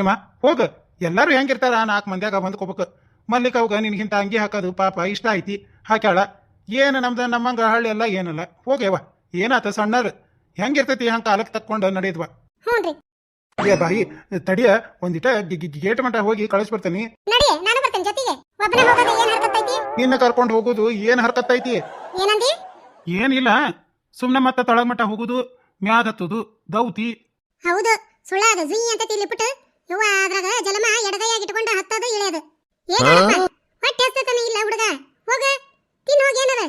ಪ್ರೇಮ? ಹೋಗ. ಎಲ್ಲಾರು ಹೆಂಗಿರ್ತಾರ? ನಾಲ್ಕು ಮಂದ್ಯಾಗ ಬಂದ್ಕೋಬೇಕು ಮಲ್ಲಿಕ ಅವ್ಗ ನಿನಗಿಂತ ಅಂಗಿ ಹಾಕೋದು ಪಾಪ ಇಷ್ಟ ಐತಿ ಹಾಕ್ಯಾಳ. ಏನು ನಮ್ದು ನಮ್ಮಂಗ ಹಳ್ಳಿ ಎಲ್ಲ ಏನಲ್ಲ. ಹೋಗ್ಯವ ಏನಾತ ಸಣ್ಣರು? ಹೆಂಗಿರ್ತೈತಿ ಹಂಗ ಕಾಲಕ್ಕೆ ತಕ್ಕೊಂಡು ನಡೆಯದ್ವ ಏ ಬಾಯಿ ತಡಿಯ. ಒಂದಿಟ ಗೇಟ್ ಮಟ್ಟ ಹೋಗಿ ನಾನು ಬರ್ತೇನೆ ಜೊತೆಗೆ. ಒಬ್ಬನೇ ಹೋಗೋದು ಏನ್ ಹರ್ಕತ್ತೈತಿ? ನಿನ್ನ ಕರ್ಕೊಂಡು ಹೋಗುದು ಏನ್ ಹರ್ಕತ್ತೈತಿ? ಏನಿಲ್ಲ ಸುಮ್ನೆ ಮತ್ತೆ ಮಟ್ಟ ಹೋಗುದು ಮ್ಯಾಗ ಹತ್ತುದು ದೌತಿ. ಹೌದು. ಸುಳ್ಳಾದ ಜುಯಿ ಅಂತ ತಿಳ್ಳಿಬಿಟ್ಟು ಯವ್ವ ಅದ್ರಾಗ ಜಲಮ ಎಡಗೈಯಾಗಿ ಇಟ್ಕೊಂಡು ಹತ್ತದು ಇಳಿಯೋದು. ಏನಪ್ಪ ಹೊಟ್ಟೆ ಹಸ್ತತನ ಇಲ್ಲ ಹುಡುಗ? ಹೋಗ. ತಿನ್ ಹೋಗಿ ಏನದ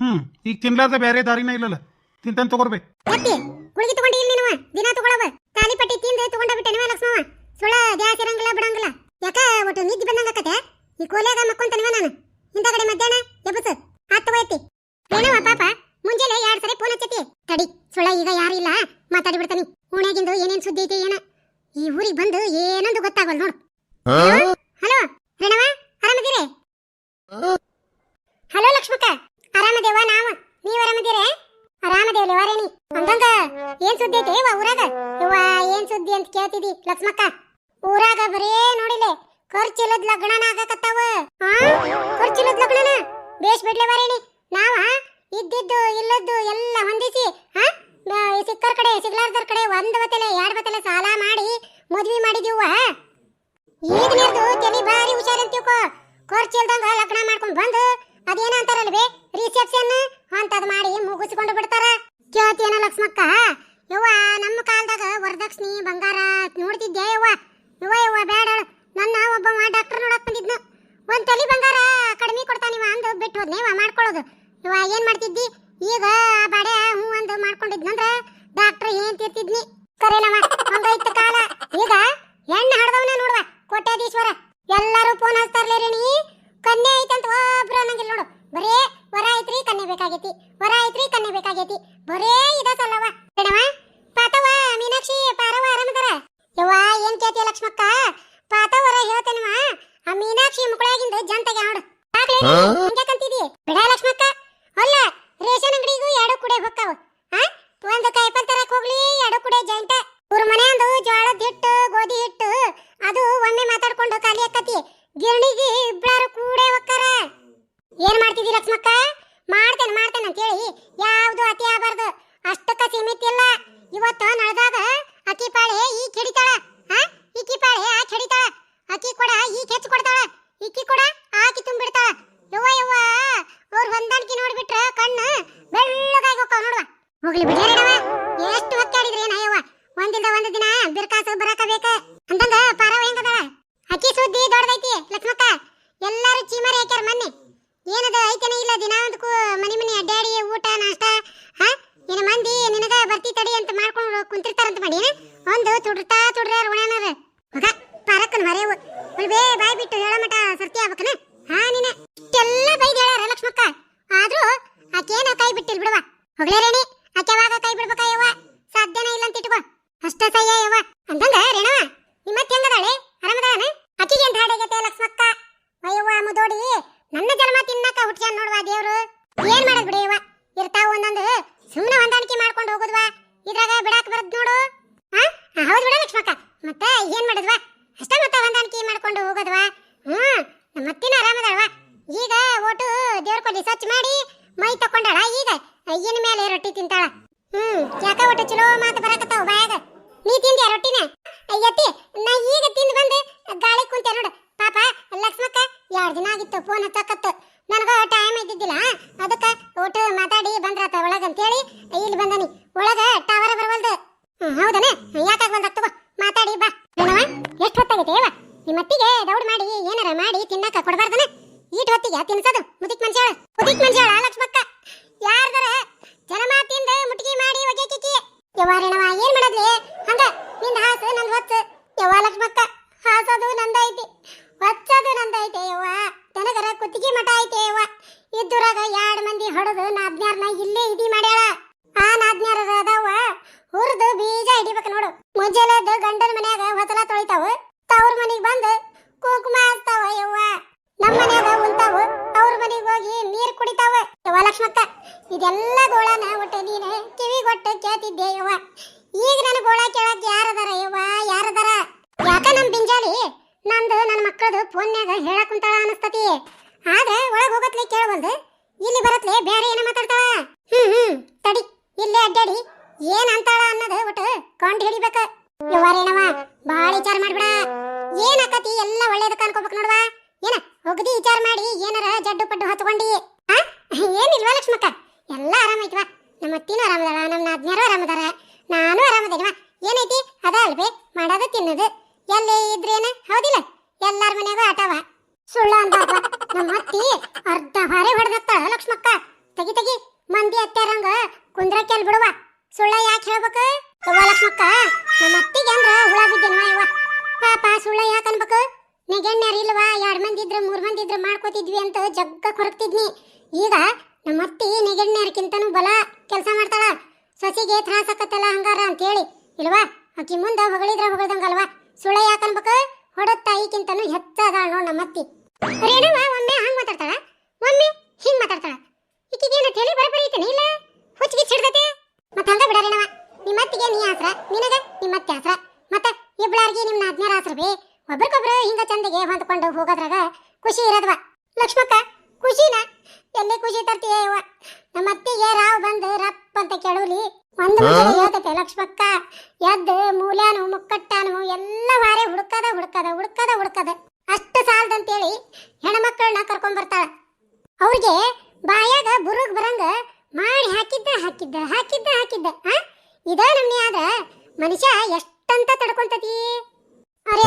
ಹ್ಮ್ ಈಗ ತಿನ್ಲಾರ್ದ ಬೇರೆ ದಾರಿನ ಇಲ್ಲಲ್ಲ. ತಿಂತನ್ ತಗೋರ್ಬೇಕು ಅತ್ತಿ ಗುಳಿಗೆ ತಗೊಂಡಿ ಇಲ್ಲ ನೀನು? ದಿನ ತಗೊಳವ ತಾಲಿಪಟ್ಟಿ ತಿಂದು ತಗೊಂಡ ಬಿಟ್ಟೆ ನೀವ ಲಕ್ಷ್ಮವ್ವ ಸುಳ್ಳ ದ್ಯಾಸ್ ಇರಂಗಿಲ್ಲ ಬಿಡಂಗಿಲ್ಲ ಯಾಕ ಒಟ್ಟು ನಿದ್ದೆ ಬಂದಂಗಕತೆ ಈ ಕೋಲ್ಯಾಗ ಮಕ್ಕೊಂತನವ ನಾನು ಹಿಂದಗಡೆ ಮಧ್ಯಾಹ್ನ ಎಬ್ಬಸ ಹತ್ತು ಹೋಯ್ತಿ ಏನವ ಪಾಪ ಮುಂಜಾನೆ ಎರಡ್ ಸರಿ ಫೋನ್ ಹಚ್ಚತಿ ತಡಿ ಸುಳ್ಳ ಈಗ ಯಾರು ಇಲ್ಲ ಮಾತಾಡಿ ಬಿಡ್ತಾನಿ ಓಣ್ಯಾಗಿಂದು ಏನೇನ್ ಸುದ್ದಿ ಐತಿ ಏನ ಈ ಊರಿಗೆ ಬಂದು ಏನೊಂದು ಗೊತ್ತಾಗಲ್ಲ ನೋಡು ಹಲೋ ರಣವ ಆರಾಮದಿರಿ? ಹಲೋ ಲಕ್ಷ್ಮಕ್ಕ. ಆರಾಮದೇವ ನಾವ. ನೀವ್ ಆರಾಮದಿರೇ? ಆರಾಮದೇವ್ಲಿ ವಾರೇನಿ ಹಂಗಂಗ ಏನ್ ಸುದ್ದಿ ಐತಿ? ಊರಾಗ? ಇವ ಏನ್ ಸುದ್ದಿ ಅಂತ ಕೇಳ್ತಿದಿ, ಲಕ್ಷ್ಮಕ್ಕ? ಊರಾಗ ಬರೇ ನೋಡಿಲೆ, ಖರ್ಚಿಲ್ಲದ್ ಲಗ್ನನ ಆಗಕತ್ತಾವ. ಹಾ ಖರ್ಚಿಲ್ಲದ್ ಲಗ್ನನ? ಬೇಷ್ ಬಿಡ್ಲೆ ವಾರೇನಿ ನಾವ ಇದ್ದಿದ್ದು ಇಲ್ಲದ್ದು ಎಲ್ಲ ಹೊಂದಿಸಿ ಹಾ ಬ- ಸಿಕ್ಕರ್ ಕಡೆ ಸಿಗ್ಲಾರ್ದರ್ ಕಡೆ ಒಂದ್ ಬತ್ತಲೆ ಎರಡ್ ಬತ್ತಲೆ ಸಾಲ ಮಾಡಿ ಮದ್ವಿ ಮಾಡಿದೀವ ಈಗ ನೀರ್ದು ತಲಿ ಬಾರಿ ಹುಷಾರಂತೀವ್ಕೋ ಖರ್ಚಿಲ್ದಂಗ ಲಗ್ನ ಮಾಡ್ಕೊಂಡ್ ಬಂದು ಅದೇನ ಅಂತಾರಲ್ವೇ ರಿಸೆಪ್ಷನ್ ಅಂತದ್ ಮಾಡಿ ಮುಗಿಸ್ಕೊಂಡು ಬಿಡ್ತಾರ? ಕೇಳ್ತೀಯನ ಲಕ್ಷ್ಮಕ್ಕ ಯವ್ವ ನಮ್ಮ ಕಾಲದಾಗ ವರದಕ್ಷಿಣಿ ಬಂಗಾರ ನೋಡ್ತಿದ್ದೆ ಯವ್ವ ಯವ್ವ ಯವ್ವ ಬೇಡ ನನ್ನ ಒಬ್ಬ ಡಾಕ್ಟರ್ ನೋಡಕ್ ಬಂದಿದ್ನು ಒಂದ್ ತಲಿ ಬಂಗಾರ ಕಡಿಮೆ ಕೊಡ್ತಾನಿವ ಅಂದು ಬಿಟ್ಟು ಹೋದ್ನೇವ ಮಾಡ್ಕೊಳ್ಳೋದು ಯವ್ವ ಏನ್ ಮಾಡ್ತಿದ್ದಿ ಈಗ ಆ ಬಾಡೆ ಹ್ಞೂ ಅಂದು ಮಾಡ್ಕೊಂಡಿದ್ನಂದ್ರ ಡಾಕ್ಟರ್ ಏನ್ ತಿರ್ತಿದ್ನಿ ಕರೆನವ ಹಂಗೈತ ಕಾಲ ಈಗ ಹೆಣ್ಣು ಹಡ್ದವನ ನೋಡುವ ಕೋಟ್ಯಾಧೀಶ್ವರ ಎಲ್ಲರೂ ಫೋನ್ ಹಚ್ತಾರ್ಲೇರಿ ನೀ ಕನ್ಯೆ ಐತಂತ ಒಬ್ರು ಅನ್ನಂಗಿಲ್ಲ ನೋಡು ಬರೇ ವರ ಐತ್ರಿ ಕನ್ಯೆ ಬೇಕಾಗೈತಿ ವರ ಐತ್ರಿ ಕನ್ಯೆ ಬೇಕಾಗೈತಿ ಬರೇ ಇದ ಸಲ್ಲವ ಬೇಡವ ಪಾತವ ಮೀನಾಕ್ಷಿ ಪಾರವ ಆರಾಮದಾರ ಯವ್ವ ಏನ್ ಕೇಳ್ತೀಯ ಲಕ್ಷ್ಮಕ್ಕ? ಪಾತಾವರ ಹೇಳ್ತೇನವ. ಆ ಮೀನಾಕ್ಷಿ ಮುಕ್ಕಳಾಗಿಂದ ಜಂತಗೆ ನೋಡು ಯಾಕ್ಲೆ ಹಂಗ್ಯಾಕಂತಿದಿ ಬಿಡ ಲಕ್ಷ್ಮಕ್ಕ ಅಲ್ಲ ರೇಷನ್ ಅಂಗಡಿಗೂ ಎರಡು ಕುಡೆ ಹೊಕ್ಕಾವ ಆ ಒಂದು ಕಾಯಿಪಲ್ ತರಕ್ ಹೋಗ್ಲಿ ಎರಡು ಕುಡೆ ಜಂಟ ಊರ್ ಮನೆಯಂದು ಜೋಳದ ಹಿಟ್ಟು ಗೋಧಿ ಹಿಟ್ಟು ಅದು ಒಮ್ಮೆ ಮಾತಾಡ್ಕೊಂಡು ಖಾಲಿ ಆಕತಿ ಗಿರಣಿಗೆ ಇಬ್ಬರು ಕೂಡೆ ಹೊಕ್ಕಾರ ಏನ್ ಮಾಡ್ತಿದಿ ಲಕ್ಷ್ಮಕ್ಕ ಮಾಡ್ತೇನೆ ಮಾಡ್ತೇನೆ ಅಂತೇಳಿ ಯಾವ್ದು ಅತಿ ಆಗಬಾರ್ದು ಅಷ್ಟಕ್ಕ ಸೀಮಿತ ಇಲ್ಲ ಇವತ್ತು ನಡೆದಾಗ ಅಕ್ಕಿ ಪಾಳೆ ಈ ಕೆಡಿತಾಳ ಹಾ ಈಕಿ ಪಾಳೆ ಆ ಕೆಡಿತಾಳ ಅಕ್ಕಿ ಕೊಡ ಈ ಹೆಚ್ಚು ಕೊಡ್ತಾಳ ಈಕಿ ಕೊಡ ಆಕಿ ತುಂಬಿಡ್ತಾಳ ಯವ್ವ ಯವ್ವ ಅವ್ರ ಹೊಂದಾಣಿಕೆ ನೋಡ್ಬಿಟ್ರ ಕಣ್ಣು ಬೆಳ್ಳಗಾಗಿ ಹೋಗ್ತಾವ ನೋಡುವ ಹೋಗ್ಲಿ ಬಿಡ್ಯಾರವ ಎಷ್ಟು ಹೊತ್ತಾಡಿದ್ರಿ ಏನಯ್ಯವ್ವ ಒಂದಿಂದ ಒಂದು ದಿನ ಬಿರ್ಕಾಸು ಬರಾಕ ಬೇಕ ಅಂತಂದ ಪಾರವ ಹೆಂಗದಾಳ ಅಕ್ಕಿ ಸುದ್ದಿ ದೊಡ್ಡದೈತಿ ಲಕ್ಷ್ಮಕ್ಕ ಎಲ್ಲಾರು ಚೀಮಾರಿ ಹಾಕ್ಯಾರ ಮೊನ್ನೆ ಏನದ ಐತನೇ ಇಲ್ಲ ದಿನ ಒಂದು ಮನಿ ಮನಿ ಅಡ್ಡಾಡಿ ಊಟ ನಾಷ್ಟ ಹಾ ನಿನ್ನ ಮಂದಿ ನಿನಗ ಬರ್ತಿ ತಡಿ ಅಂತ ಮಾಡ್ಕೊಂಡು ಕುಂತಿರ್ತಾರಂತ ಮಾಡಿ ಏನ? ಒಂದು ತುಡ್ತಾ ತುಡ್ರ್ಯಾರ ಉಣಾನರ ಮಗ ಪಾರಕ್ಕನ ಮರೆವು ಬೇ ಬಾಯ್ ಬಿಟ್ಟು ಹೇಳೋ ಮಟ ಸರ್ತಿ ಆಗ್ಬೇಕನ ಹಾ ನೀನೆ ಇಷ್ಟೆಲ್ಲ ಬೈದ್ ಹೇಳ್ಯಾರ ಲಕ್ಷ್ಮಕ್ಕ ಆದ್ರೂ ಆಕೇನ ಕೈ ಬಿಟ್ಟಿಲ್ ಬಿಡುವ ಹೋಗ್ಲೇ ರೇಣಿ ಆಕೆವಾಗ ಕೈ ಬಿಡ್ಬೇಕ ಯವ್ವ ಸಾಧ್ಯನೇ ಇಲ್ಲ ಅಂತ ಇಟ್ಕೋ ಅಷ್ಟ ಸಯ್ಯ ಯವ್ವ ಅಂತಂದ ರೇಣವ ನಿಮ್ಮತ್ತೆ ಹೆಂಗದಾಳೆ ಆರಾಮದಾನ ಆಕಿಗೆ ಅಂತ ಹಾಡಾಗೈತೆ ಲಕ್ಷ್ಮಕ್ಕ ಅಯ್ಯವ್ವ ಮುದೋಡಿ ನನ್ನ ಜನ್ಮ ತಿನ್ನಕ ಹುಟ್ಸ್ಯಾನ್ ನೋಡ್ವಾ ದೇವ್ರು ಏನ್ ಮಾಡದ್ ಬಿಡಿ ಯವ್ವ ಇರ್ತಾವ ಒಂದೊಂದು ಸುಮ್ಮನೆ ಹೊಂದಾಣಿಕೆ ಮಾಡ್ಕೊಂಡು ಹೋಗುದ್ವಾ ಇದ್ರಾಗ ಬಿಡಾಕ್ ಬರದ್ ನೋಡು ಹಾ ಹಾ, ಹೌದ್ ಬಿಡ ಲಕ್ಷ್ಮಕ್ಕ ಮತ್ತೆ ಏನ್ ಮಾಡಿದ್ವಾ? ಅಷ್ಟೇ ಮತ್ತೆ ಹೊಂದಾಣಿಕೆ ಮಾಡ್ಕೊಂಡು ಹೋಗೋದ್ವಾ? ಹ್ಮ್ ನಮ್ಮ ಅತ್ತಿನ ಆರಾಮದಾಳವಾ ಈಗ ಓಟು ದೇವ್ರ ಕೊಡಿ ಸ್ವಚ್ಛ ಮಾಡಿ ಮೈ ತಕೊಂಡಾಳ ಈಗ? ಅಯ್ಯನ ಮೇಲೆ ರೊಟ್ಟಿ ತಿಂತಾಳ. ಹ್ಮ್, ಯಾಕ ಒಟ್ಟು ಚಲೋ ಮಾತು ಬರಾಕತ್ತಾವ ಬಾಯಾಗ? ನೀ ತಿಂದ್ಯಾ ರೊಟ್ಟಿನ? ಅಯ್ಯತ್ತಿ, ನಾ ಈಗ ತಿಂದು ಬಂದು ಗಾಳಿ ಕುಂತೆ ನೋಡು. ಪಾಪ, ಲಕ್ಷ್ಮಕ್ಕ ಎರಡು ದಿನ ಆಗಿತ್ತು ಫೋನ್ ಹಚ್ಚಕತ್ತು. ನನಗ ಟೈಮ್ ಇದ್ದಿದ್ದಿಲ್ಲ, ಅದಕ್ಕ ಒಟ್ಟು ಮಾತಾಡಿ ಬಂದ್ರಾತ ಒಳಗ ಹೊತ್ತಿಗೆ ಮುದಿಕ್ ಮನುಷ್ಯಾಳ ಮುದಿಕ್ ಮನುಷ್ಯಾಳ ಲಕ್ಷ್ಮಕ್ಕ. ಯಾರ್ದಾರ ಜನಮ ತಿಂದ ಮುಟ್ಗಿ ಮಾಡಿ ಒಗೆ ಕಿಕ್ಕಿ ಯವ್ವಾರೇಣವ ಏನ್ ಮಾಡದ್ಲಿ ಹಂಗ, ನಿಂದ ಹಾಸ, ನಂದ್ ಹೊತ್ತು ಯವ್ವ ಲಕ್ಷ್ಮಕ್ಕ, ಹಾಸದು ನಂದೈತಿ ಹೊಚ್ಚದು ನಂದೈತೆ ಯವ್ವ. ತನಗರ ಕುತ್ತಿಗೆ ಮಠ ಐತೆ ಯವ್ವ. ಇದ್ದೂರಾಗ ಎರಡ್ ಮಂದಿ ಹೊಡೆದು ನಾದ್ನ್ಯಾರ್ನ ಇಲ್ಲೇ ಇದಿ ಮಾಡ್ಯಾಳ ಆ ನಾದ್ನ್ಯಾರ ಅದಾವ ಹುರಿದು ಬೀಜ ಹಿಡಿಬೇಕು ನೋಡು ಮುಂಜಾನೆದ್ದು ಗಂಡನ ಮನ್ಯಾಗ ಹೊಸಲ ತೊಳಿತಾವ ತವ್ರ ಮನಿಗ್ ಬಂದು ಕುಂಕುಮ ಹಚ್ತಾವ ಯವ್ವ ನಮ್ಮ ಮನ್ಯಾಗ ಉಂತಾವು ಅವ್ರ ಮನಿಗ್ ಹೋಗಿ ನೀರ್ ಕುಡಿತಾವ ಯವ್ವ ಲಕ್ಷ್ಮಕ್ಕ ಇದೆಲ್ಲ ಗೋಳನ ಒಟ್ಟು ನೀನು ಕಿವಿಗೊಟ್ಟು ಕೇಳ್ತಿದ್ದೆ ಯವ್ವ ಈಗ ನನ್ನ ಗೋಳ ಕೇಳಕ್ ಯಾರದಾರ ಯವ್ವ ಯಾರದಾರ ಯಾಕ ನಮ್ ಬಿಂಜಾಲಿ ನಂದು ನನ್ನ ಮಕ್ಕಳದು ಫೋನ್ಯಾಗ ಹೇಳಕ್ ಕುಂತಾಳ ಅನಸ್ತತಿ. ಆದ್ರೆ ಒಳಗ್ ಹೋಗತ್ಲೆ ಕೇಳಬಲ್ದು ಇಲ್ಲಿ ಬರತ್ಲೆ ಬೇರೆ ಏನ ಮಾತಾಡ್ತಾಳ? ಹ್ಮ್ ಹ್ಮ್, ತಡಿ, ಇಲ್ಲೇ ಅಡ್ಡಾಡಿ ಏನ್ ಅಂತಾಳ ಅನ್ನೋದು ಒಟ್ಟು ಕಂಡು ಹಿಡಿಬೇಕ. ಯವ್ವಾರೇನವ ಬಾಳ ವಿಚಾರ ಮಾಡ್ಬಿಡ. ಏನ್ ಆಕತಿ ಎಲ್ಲ ಒಳ್ಳೇದಕ್ಕ ಅನ್ಕೋಬೇಕು ನೋಡ್ವಾ? ಏನ, ಒಗದಿ ವಿಚಾರ ಮಾಡಿ ಏನಾರ ಜಡ್ಡು ಪಡ್ಡು ಹತ್ಕೊಂಡಿ ಆ, ಏನಿಲ್ವಾ ಲಕ್ಷ್ಮಕ್ಕ? ಎಲ್ಲ ಆರಾಮೈತ್ವಾ ನಮ್ಮ ಅತ್ತಿನೂ ಆರಾಮದಾಳ ನಮ್ಮ ನಾದ್ನ್ಯಾರು ಆರಾಮದಾರ. ನಾನು ಆರಾಮದೇನವ ಏನೈತಿ? ಅದ ಅಲ್ವೇ ಮಾಡೋದು ತಿನ್ನೋದು. ಎಲ್ಲಿ ಇದ್ರೇನ? ಹೌದಿಲ್ಲ? ಎಲ್ಲಾರ ಮನೆಗೂ ಆಟವ. ಸುಳ್ಳ ಅಂತ ನಮ್ಮ ಅತ್ತಿ ಅರ್ಧ ಹಾರೆ ಹೊಡೆದತ್ತ ಲಕ್ಷ್ಮಕ್ಕ. ತಗಿ ತಗಿ. ಮಂದಿ ಅತ್ತಾರಂಗ ಕುಂದ್ರ ಕೆಲ್ ಬಿಡುವ. ಸುಳ್ಳ ಯಾಕೆ ಹೇಳ್ಬೇಕು? ತಗೋ ಲಕ್ಷ್ಮಕ್ಕ, ನಮ್ಮ ಅತ್ತಿಗೆ ಅಂದ್ರ ಹುಳ ಬಿದ್ದೇನವ ಯವ್ವ. ಪಾಪ ಸುಳ್ಳ ಯಾಕೆ ಅನ್ಬೇಕು? ನೆಗೆಣ್ಣಾರ ಇಲ್ವಾ? ಎರಡು ಮಂದಿ ಇದ್ರೆ, ಮೂರು ಮಂದಿ ಇದ್ರೆ ಮಾಡ್ಕೋತಿದ್ವಿ ಅಂತ ಜಗ್ಗ ಕೊರಕ್ತಿದ್ನಿ. ಈಗ ನಮ್ಮ ಅತ್ತಿ ನೆಗೆಣ್ಣಾರಕ್ಕಿಂತನೂ ಬಲ ಕೆಲಸ ಮಾಡ್ತಾಳ. ಸೊಸಿಗೆ ತ್ರಾಸ ಹಂಗಾರ ಹಂಗಾರ ಅಂತೇಳಿ. ಇಲ್ವಾ? ಆಕಿ ಮುಂದೆ ಹೊಗಳಿದ್ರ ಹೊಗಳ್ದಂಗಲ್ವಾ? ಸುಳ್ಳ ಯಾಕೆ ಅನ್ಬೇಕು? ಹೊಡದ ತಾಯಿಕ್ಕಿಂತನೂ ಹೆಚ್ಚದಾಳ ನೋಡ್ ನಮ್ಮ ಅತ್ತಿ. ರೇಣುವ ಒಮ್ಮೆ ಹಂಗ್ ಮಾತಾಡ್ತಾಳ? ಒಮ್ಮೆ ಹಿಂಗ್ ಮಾತಾಡ್ತಾಳ? ಈಕಿಗೇನ ತಲೆ ಬರಬರಿ ಐತೇನೆ ಇಲ್ಲ? ಹುಚ್ಚಿಗೆ ಸಿಡ್ದತೆ ಮತ್ತ ಹಂಗ ಬಿಡ ರೇಣವ ನಿಮ್ಮ ಅತ್ತಿಗೆ ನೀ ಆಸ್ರ, ನಿನಗ ನಿಮ್ಮ ಅತ್ತೆ ಆಸ್ರ. ಮತ್ತ ಇಬ್ಬಳಾರ್ಗಿ ನಿಮ್ಮ ನಾದ್ನ್ಯಾರ ಆಸ್ರ ಬೇ ಒಬ್ರಿಗೊಬ್ರು ಹಿಂಗ ಚಂದಗೆ ಹೊಂದ್ಕೊಂಡು ಹೋಗೋದ್ರಾಗ ಖುಷಿ ಇರೋದ್ವ ಲಕ್ಷ್ಮಕ್ಕ ಖುಷಿನ ಎಲ್ಲಿ ಖುಷಿ ತರ್ತೀಯ ಯವ್ವ ನಮ್ಮ ಅತ್ತಿಗೆ ರಾವ್ ಬಂದು ರಪ್ ಅಂತ ಕೆಳವಲಿ ಒಂದು ಮುಂಜಾನೆ ಹೇಳ್ತೈತೆ ಲಕ್ಷ್ಮಕ್ಕ ಎದ್ದು ಮೂಲ್ಯಾನು ಮುಕ್ಕಟ್ಟಾನು ಎಲ್ಲ ವಾರೆ ಹುಡುಕದ ಹುಡುಕದ ಹುಡುಕದ ಹುಡುಕದ. ಅಷ್ಟು ಸಾಲದಂತೇಳಿ ಹೆಣ್ಮಕ್ಳನ್ನ ಕರ್ಕೊಂಡ್ ಬರ್ತಾಳ ಅವ್ರಿಗೆ ಬಾಯಾಗ ಬುರುಗ್ ಬರಂಗ ಮಾಡಿ ಹಾಕಿದ್ದ ಹಾಕಿದ್ದ ಹಾಕಿದ್ದ ಹಾಕಿದ್ದ. ಆ? ಇದ ನಮ್ನಿ ಆದ್ರ ಮನುಷ್ಯ ಎಷ್ಟಂತ ತಡ್ಕೊಂತತಿ? ಅರೆ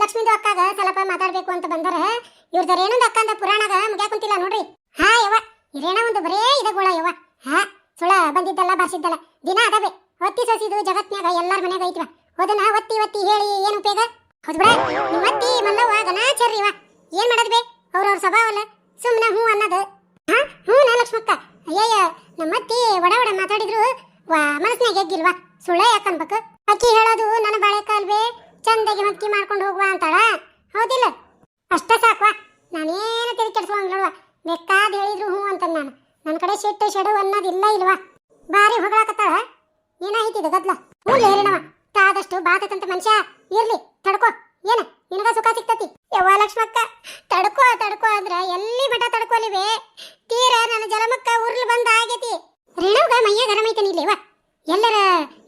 ಲಕ್ಷ್ಮೀದು ಅಕ್ಕಾಗ ಸ್ವಲ್ಪ ಮಾತಾಡ್ಬೇಕು ಅಂತ ಬಂದರ. ಇವ್ರದ ಏನೊಂದು ಅಕ್ಕಂದ ಪುರಾಣಗ ಮುಗ್ಯಾಕ್ ಕುಂತಿಲ್ಲ ನೋಡ್ರಿ. ಹಾ ಯವ್ವ ಇರೇಣ ಒಂದು ಬರೇ ಇದಗೋಳ ಯವ್ವ. ಹಾ ಸುಳ ಬಂದಿದ್ದಲ್ಲ ಬಾರ್ಸಿದ್ದಲ್ಲ. ದಿನ ಅದಾವೆ. ಒತ್ತಿ ಸಸಿದು ಜಗತ್ನ್ಯಾಗ ಎಲ್ಲಾರ ಮನ್ಯಾಗ ಐತಿವ? ಹೋದನ ಒತ್ತಿ ಒತ್ತಿ ಹೇಳಿ ಏನು ಉಪಯೋಗ? ಹೌದು ಬಿಡ ನಿಮ್ಮ ಅತ್ತಿ ಮಲ್ಲವ್ವ ಗನಾಚರ್ರಿವ ಏನ್ ಮಾಡದ್ ಬೇ? ಅವ್ರವ್ರ ಸ್ವಭಾವಲ್ಲ. ಸುಮ್ನ ಹ್ಞೂ ಅನ್ನೋದು. ಹಾ ಹ್ಞೂ ನಾ ಲಕ್ಷ್ಮಕ್ಕ. ಅಯ್ಯಯ್ಯ ನಮ್ಮ ಅತ್ತಿ ಒಡ ಒಡ ಮಾತಾಡಿದ್ರು ವಾ ಮನಸ್ನಾಗ ಎಗ್ಗಿಲ್ವಾ ಸುಳ್ಳ ಯಾಕನ್ಬೇಕು? ಅಕ್ಕಿ ಹೇಳೋದು ನನ್ನ ಬಾಳೆ ಕಾಲ್ವೇ ಚಂದಗೆ ಮಕ್ಕಿ ಮಾಡ್ಕೊಂಡು ಹೋಗುವ ಅಂತಾಳ? ಹೌದಿಲ್ಲ. ಅಷ್ಟ ಸಾಕ್ವಾ ನಾನೇನು ತಿರುಗಿ ಕೆಡ್ಸ್ಕೊಂಡ್ಲವ ಬೇಕಾದ ಹೇಳಿದ್ರು ಹ್ಞೂ ಅಂತ ನಾನು. ನನ್ನ ಕಡೆ ಶೆಟ್ಟು ಶೆಡು ಅನ್ನೋದಿಲ್ಲ ಇಲ್ವಾ? ಬಾರಿ ಹೊಗಳಾಕತ್ತಾಳ. ಏನಾಯ್ತಿದೆ ಗದ್ಲ ಹ್ಞೂ ಹೇಳಣವ ತಾದಷ್ಟು ಬಾತತಂತ ಮನುಷ್ಯ. ಇರ್ಲಿ, ತಡ್ಕೋ. ಏನ, ನಿನಗ ಸುಖ ಸಿಗ್ತತಿ? ಯವ್ವ ಲಕ್ಷ್ಮಕ್ಕ, ತಡ್ಕೋ ತಡ್ಕೋ ಅಂದ್ರ ಎಲ್ಲಿ ಮಠ ತಡ್ಕೊಲಿವೆ? ತೀರ ನನ್ನ ಜಲಮಕ್ಕ ಉರ್ಲು ಬಂದ ಆಗೈತಿ. ರೇಣುಗ ಮೈಯ ಗರಮೈತನಿ ಇಲ್ಲೇವ ಎಲ್ಲರ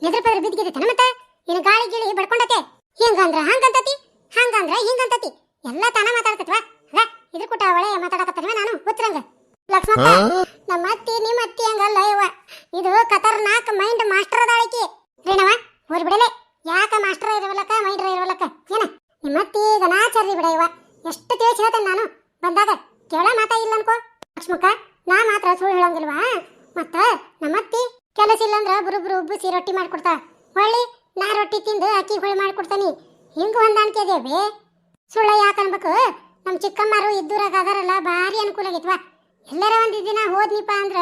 ನೆದ್ರ ಪದ್ರ ತನ ಮತ್ತ? ಇನ್ನು ಗಾಳಿ ಗಿಳಿ ಬಡ್ಕೊಂಡತೆ. ಹಿಂಗಂದ್ರ ಹಂಗಂತತಿ, ಹಂಗಂದ್ರ ಹಿಂಗಂತತಿ. ಎಲ್ಲ ತಾನ ಮಾತಾಡ್ತತ್ವ. ಅದ, ಇದ್ರ ಕೂಟ ಅವಳೆ ಮಾತಾಡಕತ್ತನವ ನಾನು ಹುಚ್ಚರಂಗ ಲಕ್ಷ್ಮಕ್ಕ ನಮ್ಮ ಅತ್ತಿ ನಿಮ್ಮ ಅತ್ತಿ ಹಂಗಲ್ಲ ಇವ ಇದು ಖತರ್ನಾಕ್ ಮೈಂಡ್ ಮಾಸ್ಟರ್ ಅದಾಳಿಕೆ ರೇಣವ ಹೋರ್ ಬಿಡಲೆ. ಯಾಕ ಮಾಸ್ಟರ್ ಇರವಲಕ್ಕ ಮೈಂಡ್ರ ಇರವಲಕ್ಕ ಏನ? ನಿಮ್ಮ ಅತ್ತಿ ಗನಾಚರ್ರಿ ಬಿಡ ಇವ ಎಷ್ಟು ತಿಳಿಸಿ ಹೇಳ್ತೇನೆ ನಾನು. ಬಂದಾಗ ಕೇಳ ಮಾತಾ ಇಲ್ಲ ಅನ್ಕೋ. ಲಕ್ಷ್ಮಕ್ಕ ನಾ ಮಾತ್ರ ಸುಳ್ಳು ಹೇಳಂಗಿಲ್ವಾ? ಮತ್ತ ನಮ್ಮ ಅತ್ತಿ ಕೆಲಸ ಇಲ್ಲಂದ್ರ ಬುರುಬ್ರು ಉಬ್ಬಿಸಿ ರೊಟ್ಟಿ ಮಾಡ್ಕೊಡ್ತಾ ಹೊಳ್ಳಿ ನಾ ರೊಟ್ಟಿ ತಿಂದು ಅಕ್ಕಿ ಹೊಳಿ ಮಾಡ್ಕೊಡ್ತಾನಿ. ಹಿಂಗ ಹೊಂದಾಣಿಕೆ ಅದೇವೆ? ಸುಳ್ಳ ಯಾಕೆ ಅನ್ಬೇಕು? ನಮ್ಮ ಚಿಕ್ಕಮ್ಮರು ಇದ್ದೂರಾಗ ಅದಾರಲ್ಲ ಭಾರಿ ಅನುಕೂಲ ಆಗೈತ್ವಾ? ಎಲ್ಲರ ಒಂದ್ ದಿನ ಹೋದ್ನಿಪ್ಪ ಅಂದ್ರ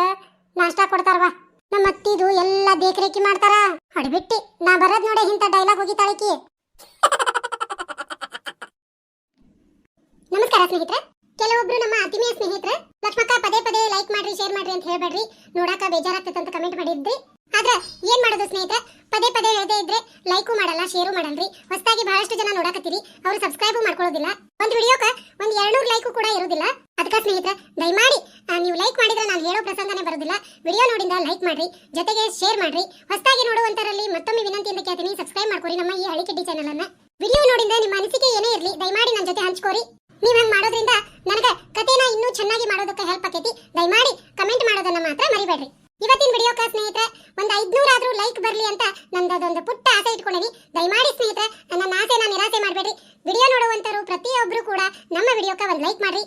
ನಾಷ್ಟಾ ಕೊಡ್ತಾರವಾ ನಮ್ಮ ಅತ್ತಿದು ಎಲ್ಲ ದೇಖರೇಖಿ ಮಾಡ್ತಾರ. ಅಡ್ಬಿಟ್ಟಿ, ನಾ ಬರೋದ್ ನೋಡೆ ಇಂಥ ಡೈಲಾಗ್ ಹೋಗಿತಾಳಕಿ ನಮಸ್ಕಾರ ಸ್ನೇಹಿತರೆ. ಕೆಲವೊಬ್ರು ನಮ್ಮ ಆತ್ಮೀಯ ಸ್ನೇಹಿತರೆ, ಲಕ್ಷ್ಮಕ್ಕ ಪದೇ ಪದೇ ಲೈಕ್ ಮಾಡ್ರಿ ಶೇರ್ ಮಾಡ್ರಿ ಅಂತ ಹೇಳ್ಬೇಡ್ರಿ. ನೋಡಾಕ ಬೇಜಾರಾಗ್ತೈತೆ ಅಂತ ಕಮೆಂಟ್ ಮಾಡಿದ್ರಿ. ಆದ್ರೆ ಏನ್ ಮಾಡೋದು ಸ್ನೇಹಿತರೆ? ಪದೇ ಪದೇ ಹೇಳದೇ ಇದ್ರೆ ಲೈಕು ಮಾಡಲ್ಲ ಶೇರು ಮಾಡಲ್ರಿ. ಹೊಸದಾಗಿ ಬಹಳಷ್ಟು ಜನ ನೋಡಕತ್ತೀರಿ. ಅವರು ಸಬ್ಸ್ಕ್ರೈಬ್ ಮಾಡ್ಕೊಳ್ಳೋದಿಲ್ಲ. ಒಂದ್ ವಿಡಿಯೋಕ ಒಂದ್ ಎರಡ್ನೂರು ಲೈಕು ಕೂಡ ಇರೋದಿಲ್ಲ. ಅದಕ್ಕೆ ಸ್ನೇಹಿತರೆ, ದಯಮಾಡಿ ನೀವು ಲೈಕ್ ಮಾಡಿದ್ರೆ ನಾನು ಹೇಳೋ ಪ್ರಸಂಗನೇ ಬರೋದಿಲ್ಲ. ವಿಡಿಯೋ ನೋಡಿಂದ ಲೈಕ್ ಮಾಡ್ರಿ. ಜೊತೆಗೆ ಶೇರ್ ಮಾಡ್ರಿ. ಹೊಸದಾಗಿ ನೋಡುವಂತರಲ್ಲಿ ಮತ್ತೊಮ್ಮೆ ವಿನಂತಿಯಿಂದ ಕೇಳ್ತೀನಿ. ಸಬ್ಸ್ಕ್ರೈಬ್ ಮಾಡ್ಕೊರಿ ನಮ್ಮ ಈ ಹಳಿಕೆಡ್ಡಿ ಚಾನಲ್ ಅನ್ನ. ವಿಡಿಯೋ ನೋಡಿಂದ ನಿಮ್ಮ ಅನಿಸಿಕೆ ಏನೇ ಇರಲಿ, ದಯಮಾಡಿ ನನ್ನ ಜೊತೆ ಹಂಚ್ಕೋರಿ. ನೀವ್ ಹಂಗ್ ಮಾಡೋದ್ರಿಂದ ನನಗೆ ಕಥೆನ ಇನ್ನೂ ಚೆನ್ನಾಗಿ ಮಾಡೋದಕ್ಕೆ ಹೆಲ್ಪ್ ಆಕೈತಿ. ದಯಮಾಡಿ ಕಮೆಂಟ್ ಮಾಡೋದನ್ನ ಮಾತ್ರ ಮರಿಬೇಡ್ರಿ. ಇವತ್ತಿನ ವಿಡಿಯೋಕ ಸ್ನೇಹಿತರೆ, ಒಂದು ಐದ್ನೂರಾದ್ರೂ ಲೈಕ್ ಬರಲಿ ಅಂತ ನಂದದೊಂದು ಪುಟ್ಟ ಆಸೆ ಇಟ್ಕೊಂಡಿನಿ. ದಯಮಾಡಿ ಸ್ನೇಹಿತರೆ, ನನ್ನ ಆಸೆನ ನಿರಾಸೆ ಮಾಡಬೇಡಿ. ವಿಡಿಯೋ ನೋಡುವಂತರು ಪ್ರತಿಯೊಬ್ಬರು ಕೂಡ ನಮ್ಮ ವಿಡಿಯೋಕ್ಕೆ ಒಂದು ಲೈಕ್ ಮಾಡ್ರಿ.